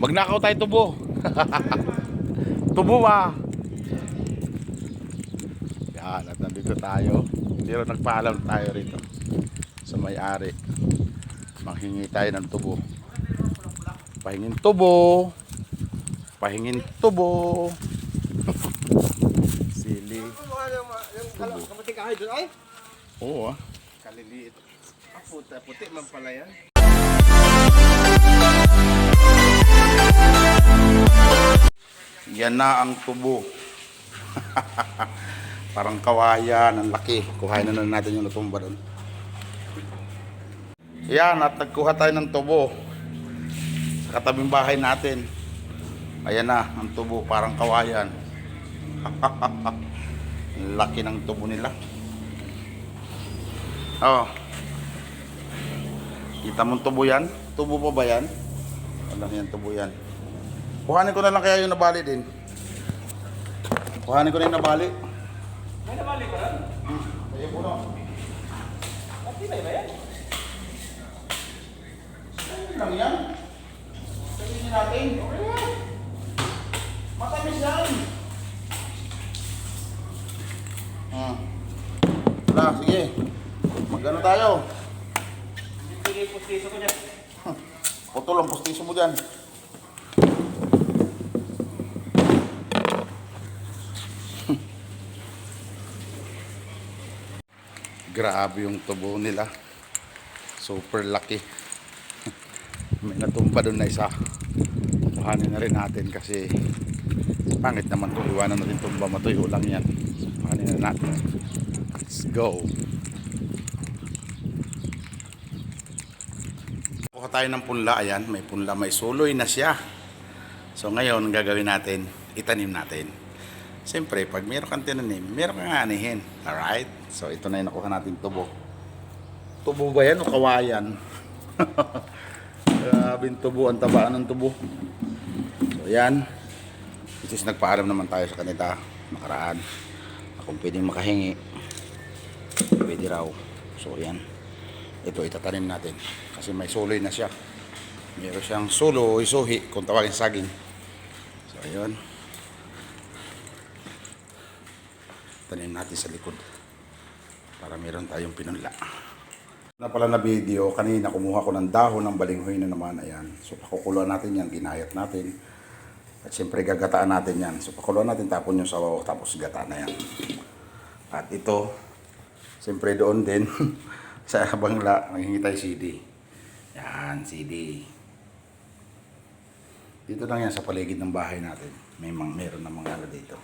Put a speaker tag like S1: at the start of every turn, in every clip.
S1: Magnakaw tayo tubo. tubo ba? Yan, at nandito tayo. Pero nagpaalam tayo rito sa may-ari. Manghingi tayo ng tubo. Pahingin tubo. Pahingin tubo. Sili.
S2: Tubo.
S1: Oo ah.
S2: Kaliliit. Ah, puta, puti man pala yan.
S1: Yan na ang tubo. Parang kawayan, ang laki. Kuhain na, na natin yung natumba doon. Yan, at nagkuha tayo ng tubo. Sa katabing bahay natin. Ayan na, ang tubo, parang kawayan. Laki ng tubo nila. Oh. Kita mo tubo yan? Tubo pa ba yan? Wala yan, tubo yan. Kuhanin ko na lang kaya yung nabali din. Kuhanin ko na yung nabali.
S2: May nabali ko rin?
S1: Hmm. Kaya po na.
S2: Pati ba yan?
S1: Ayun lang yan. Sabihin natin. Matamis yan. Hmm. Wala, sige. Magano tayo?
S2: Hindi yung pustiso ko dyan.
S1: Putol ang pustiso mo dyan. Grabe yung tubo nila. Super laki. May natumpa doon na isa. Kuhanin na rin natin kasi pangit naman kung iwanan natin tumba matuyo lang yan. Kuhanin na natin. Let's go. Kuha tayo ng punla, ayan, may punla, may suloy na siya. So ngayon, gagawin natin, itanim natin. Siyempre, pag meron kang tinanim, meron kang anihin. Alright? So ito na yung nakuha natin tubo. Tubo ba yan o kawayan? Grabe yung tubo, ang tabaan ng tubo. So yan. Which is nagpaalam naman tayo sa kanila nakaraan. Na Kung pwedeng makahingi, pwede raw. So yan ito itatanim natin kasi may suloy na siya meron siyang sulo o isuhi kung tawagin saging so ayun tanim natin sa likod para meron tayong pinunla. Na pala na video. Kanina kumuha ko ng dahon ng balinghoy na naman. Ayan. So pakukuluan natin yan. Ginayat natin. At siyempre gagataan natin yan. So pakuluan natin. Tapon yung sabaw. Tapos gata na yan. At ito siyempre doon din. Sa bangla, nanghingi tayo CD. Yan, CD. Dito lang yan sa paligid ng bahay natin. May mang, meron na mga ano dito.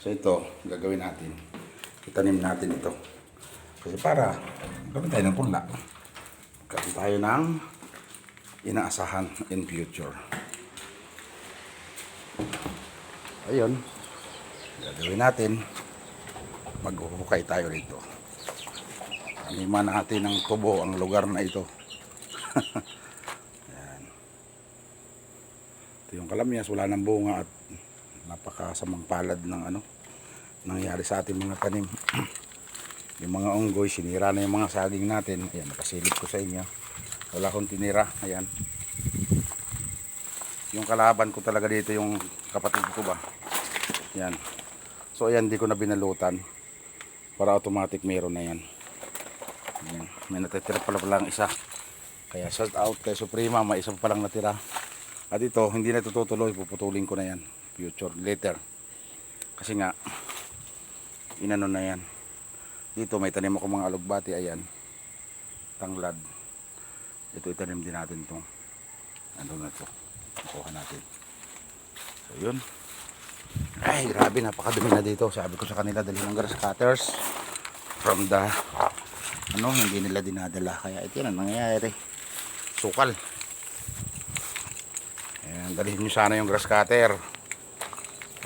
S1: So ito, gagawin natin. Itanim natin ito. Kasi para, gawin tayo ng punla. Gawin tayo ng inaasahan in future. Ayun. Gagawin natin. Maghuhukay tayo rito. Animan natin ng tubo ang lugar na ito. Yan. Ito yung kalamyas, wala ng bunga at napakasamang palad ng ano nangyari sa ating mga tanim. yung mga unggoy, sinira na yung mga saging natin. Ayan, nakasilip ko sa inyo. Wala akong tinira. Ayan. Yung kalaban ko talaga dito, yung kapatid ko ba. Yan. So ayan, di ko na binalutan. Para automatic meron na yan. Ayan, may natitira pala palang isa. Kaya shout out kay Suprema, may isa pa palang natira. At ito, hindi na ito tutuloy, puputulin ko na yan. Future, later. Kasi nga, inano na yan. Dito may tanim ako mga alugbati, ayan. Tanglad. Ito itanim din natin itong ano na ito. Nakuha natin. So yun. Ay, grabe, napakadumi na dito. Sabi ko sa kanila, dali ng grass cutters from the ano, hindi nila dinadala. Kaya ito yan ang nangyayari. Sukal. Ayan, dalhin nyo sana yung grass cutter.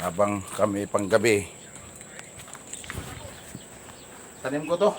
S1: Habang kami panggabi. Tanim ko to.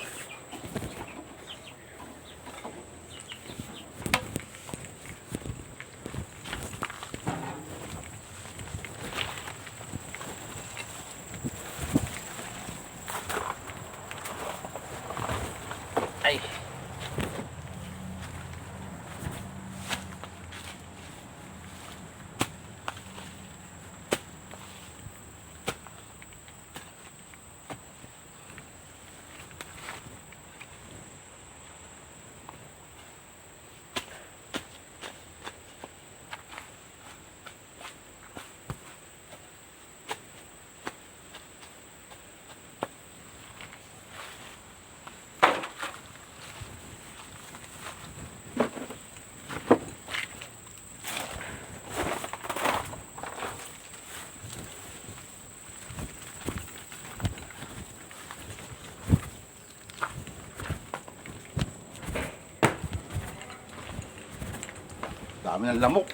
S1: Dami ng lamok.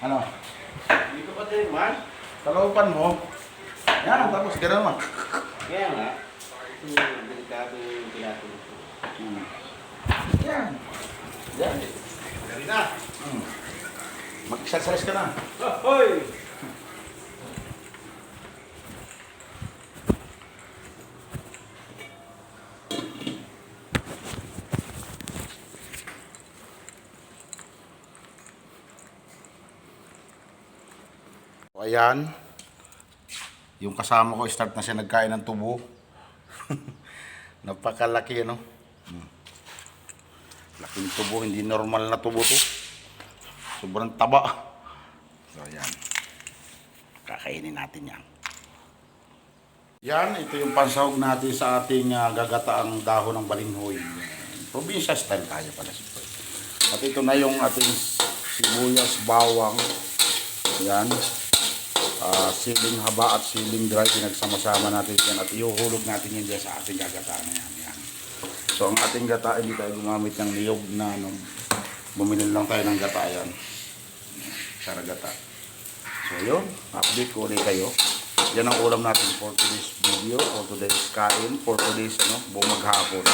S1: Ano?
S2: Dito pa din man.
S1: Kalaupan mo. Yan, tapos gano'n naman.
S2: Kaya nga. Ito yung delikado yung tinatulog ko.
S1: Hmm. Yan. Yan.
S2: Dali na.
S1: Hmm. Mag-exercise ka na.
S2: Hoy!
S1: Ayan. Yung kasama ko, start na siya nagkain ng tubo. Napakalaki, no? Hmm. Laking tubo, hindi normal na tubo to. Sobrang taba. So, ayan. Kakainin natin yan. Yan, ito yung pansahog natin sa ating ah, gagataang dahon ng balinghoy. Yan. Probinsya style tayo pala. siyempre. At ito na yung ating sibuyas, bawang. Yan. Ah, siling haba at siling dry, pinagsama-sama natin yan at ihuhulog natin yan dyan sa ating gagataan na yan. yan. So ang ating gata, hindi tayo gumamit ng niyog na ano, bumili lang tayo ng gata yan. Sara gata. So yun, update ko ulit kayo. Yan ang ulam natin for today's video, for today's kain, for today's ano, buong maghapon.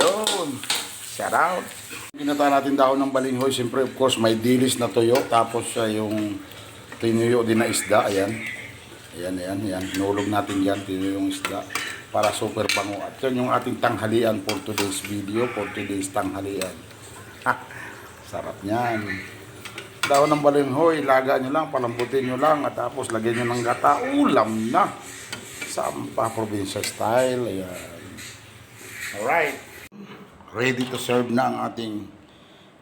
S1: yun, shout out. Ginata natin dahon ng balinghoy, siyempre of course may dilis na tuyo, tapos siya yung tinuyo din na isda, ayan. Ayan, ayan, ayan. Nulog natin yan, tinuyo yung isda para super bango. At yan yung ating tanghalian for today's video, for today's tanghalian. Ha, sarap niyan. Dahon ng balinghoy, laga nyo lang, palambutin nyo lang, at tapos lagyan nyo ng gata, ulam na. Sampa probinsya style, ayan. Alright. Ready to serve na ang ating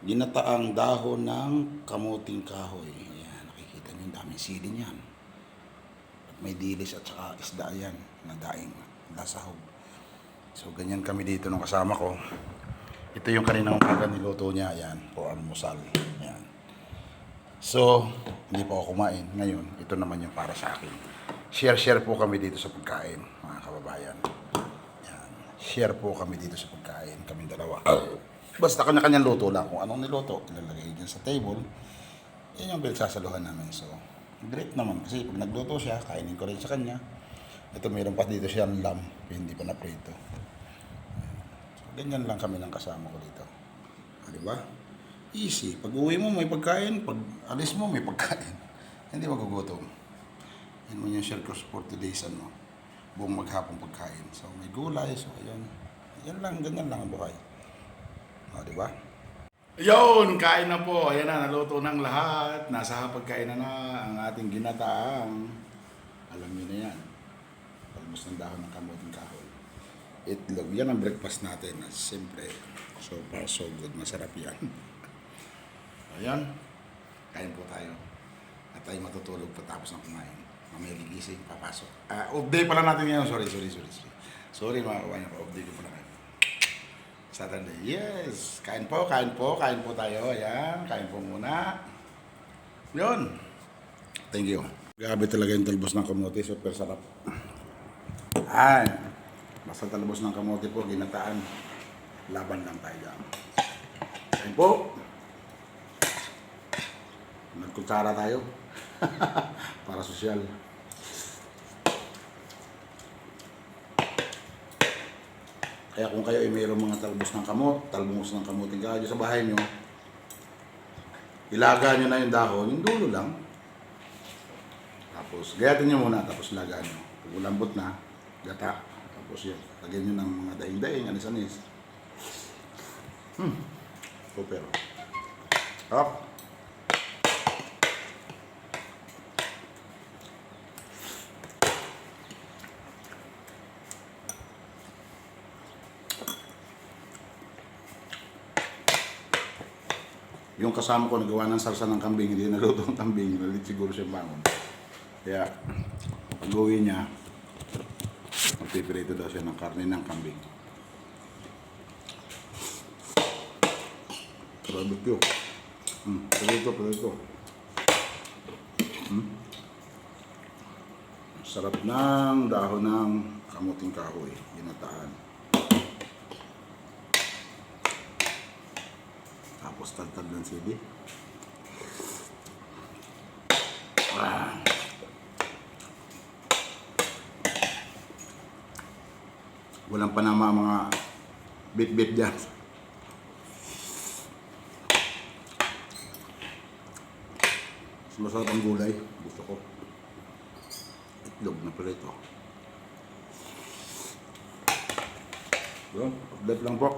S1: ginataang dahon ng kamuting kahoy. Ayan, nakikita niyo, daming sili niyan. At may dilis at saka isda yan na daing lasahog. So, ganyan kami dito nung kasama ko. Ito yung kaninang umaga niluto niya. Ayan, for almusal. Ayan. So, hindi pa ako kumain. Ngayon, ito naman yung para sa akin. Share-share po kami dito sa pagkain, mga kababayan. Share po kami dito sa pagkain, kami dalawa. Basta kanya-kanyang luto lang. Kung anong niluto, ilalagay dyan sa table. Yan yung pinagsasaluhan namin. So, great naman. Kasi pag nagluto siya, kainin ko rin sa kanya. Ito, mayroon pa dito siya ng lamb. Hindi pa na-prito. So, ganyan lang kami ng kasama ko dito. Ah, di ba? Easy. Pag uwi mo, may pagkain. Pag alis mo, may pagkain. Hindi magugutom. Yan mo yung share ko for today's ano, buong maghapong pagkain. So, may gulay. So, ayun. Yan lang, ganyan lang ang buhay. O, di ba? Yun, kain na po. Ayan na, naluto ng lahat. Nasa hapagkain na na ang ating ginataang. Alam niyo na yan. Palmos ng dahon ng kamuting kahoy. Itlog. Yan ang breakfast natin. At siyempre, so far so good. Masarap yan. Ayan. Kain po tayo. At tayo matutulog pagtapos ng kumain. Mamaya gigising, papasok. Ah, off day pala natin ngayon. Sorry, sorry, sorry. Sorry, sorry mga kabayan ko. Ko pala ngayon. Saturday. Yes. Kain po, kain po, kain po tayo. Ayan, kain po muna. Yun. Thank you. Grabe talaga yung talbos ng kamote. Super sarap. Ay. Basta talbos ng kamote po, ginataan. Laban lang tayo. Kain po. Nagkutsara tayo. Para sosyal. Kaya kung kayo ay mayroong mga talbos ng kamot, talbos ng kamuting kahoy sa bahay nyo, ilaga nyo na yung dahon, yung dulo lang. Tapos, gayatin nyo muna, tapos laga nyo. Pag ulambot na, gata. Tapos yun, lagyan nyo ng mga daing-daing, anis-anis. Hmm, super. Up. Yung kasama ko nagawa ng salsa ng kambing, hindi naluto ng kambing, nalit siguro siya bangon. Kaya, pag uwi niya, magpipirito daw siya ng karne ng kambing. Barbecue. Hmm, pirito, pirito. Hmm. Sarap ng dahon ng kamuting kahoy, ginataan. Tapos tagtag ng sili. Ah. Walang panama mga bit-bit dyan. Mas Masarap ang gulay. Gusto ko. Itlog na pala ito. Yun, update lang po.